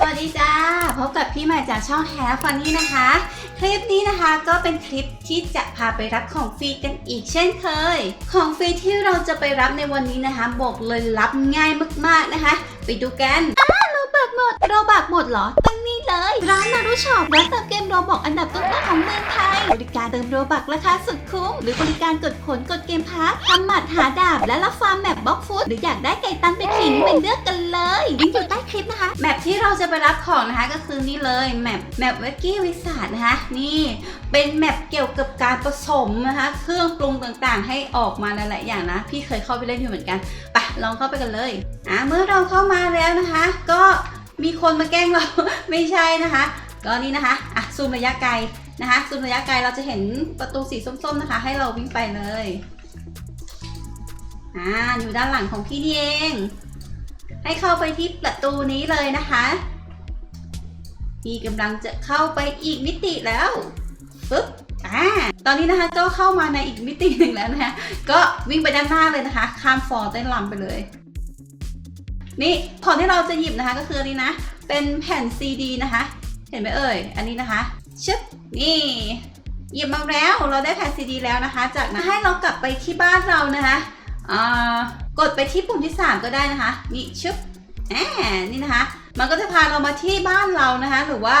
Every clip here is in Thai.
สวัสดีจ้า พบกับพี่ใหม่จากช่องแฮฟฟันนี่นะคะ คลิปนี้นะคะก็เป็นคลิปที่จะพาไปรับของฟรีกันอีกเช่นเคย ของฟรีที่เราจะไปรับในวันนี้นะคะ บอกเลยรับง่ายมากๆนะคะ ไปดูกัน บักหมดเรบักหมดเหรอตั้งนี่เลย ร้านนารุช็อปร้านเติมเกมโรบอกอันดับต้นๆของเมืองไทย บริการเติมโรบักราคาสุดคุ้ม หรือบริการกดผลกดเกมพาร์ททำหมัดหาดาบ และรับฟาร์มแมปบล็อกฟุตหรืออยากได้ไก่ตันไปขิงไปเลือกกันเลยลิงก์อยู่ใต้คลิปนะคะแมปที่เราจะไปรับของนะคะก็คือนี่เลยแมปแมปเวกกี้วิสาดนะคะนี่เป็นแมปเกี่ยวกับการผสมนะคะเครื่องปรุงต่างๆ ให้ออกมาหลายๆอย่างนะ พี่เคยเข้าไปเล่นอยู่เหมือนกันไปลองเข้าไปกันเลยอะเมื่อเราเข้ามาแล้วนะคะ ก็ มีคนมาแกล้งเรา ไม่ใช่นะคะ ก็นี่นะคะอะซูมระยะไกลนะคะซูมระยะไกลเราจะเห็นประตูสีส้มๆนะคะ ให้เราวิ่งไปเลยอ่าอยู่ด้านหลังของพี่นี่เอง ให้เข้าไปที่ประตูนี้เลยนะคะพี่กำลังจะเข้าไปอีกมิติแล้วปึ๊บอ่าตอนนี้นะคะก็เข้ามาในอีกมิติหนึ่งแล้วนะคะก็วิ่งไปด้านหน้าเลยนะคะ ข้ามฟอร์เต้นลำไปเลย นี่ของที่เราจะหยิบนะคะก็คืออันนี้นะ เป็นแผ่นซีดีนะคะ เห็นไหมเอ่ย อันนี้นะคะชึบนี่หยิบมาแล้วเราได้แผ่นซีดีแล้วนะคะ จากนั้นให้เรากลับไปที่บ้านเรานะคะกดไปที่ปุ่มที่ 3 ก็ได้นะคะ นี่ชึบแหมนี่นะคะ มันก็จะพาเรามาที่บ้านเรานะคะ หรือว่า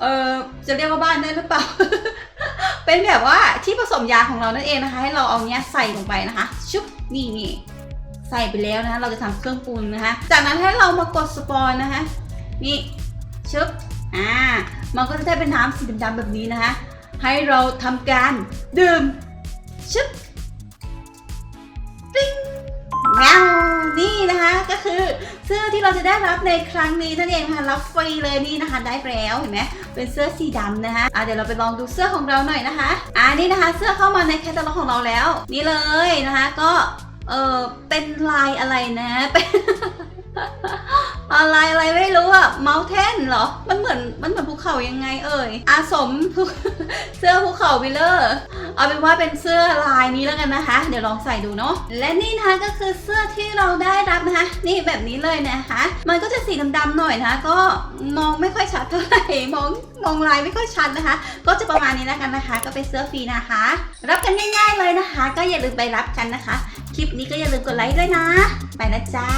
เออจะเรียกว่าบ้านได้หรือเปล่า เป็นแบบว่าที่ผสมยาของเรานั่นเองนะคะ ให้เราเอาเนี้ยใส่ลงไปนะคะ ชุบนี่นี่ ใส่ไปแล้วนะคะ เราจะทำเครื่องปรุงนะคะ จากนั้นให้เรามากดสปอนนะคะ นี่ชึบอ่า มันก็จะได้เป็นน้ำสีดำๆแบบนี้นะคะ ให้เราทำการดื่มชึบปิ้งแววนี่นะคะก็คือเสื้อที่เราจะได้รับในครั้งนี้นั่นเองค่ะรับฟรีเลยนี่นะคะ ได้แล้วเห็นไหมเป็นเสื้อสีดำนะคะอะเดี๋ยวเราไปลองดูเสื้อของเราหน่อยนะคะอ่านี่นะคะ เสื้อเข้ามาในแคตตาล็อกของเราแล้ว นี่เลยนะคะ ก็ เออเป็นลายอะไรนะเป็นอะไรอะไรไม่รู้อะเมาเทนเหรอ มันเหมือนมันเหมือนภูเขายังไงเอ่ย อาสมเสื้อภูเขาวิลเลอร์ เอาเป็นว่าเป็นเสื้อลายนี้แล้วกันนะคะ เดี๋ยวลองใส่ดูเนาะ และนี่นะคะก็คือเสื้อที่เราได้รับนะคะ นี่แบบนี้เลยนะคะ มันก็จะสีดำๆหน่อยนะคะ ก็มองไม่ค่อยชัดเท่าไหร่ มองมองลายไม่ค่อยชัดนะคะ ก็จะประมาณนี้แล้วกันนะคะ ก็เป็นเสื้อฟรีนะคะ รับกันง่าย ๆเลยนะคะ ก็อย่าลืมไปรับกันนะคะ คลิปนี้ก็อย่าลืมกดไลค์ด้วยนะ ไปนะจ้า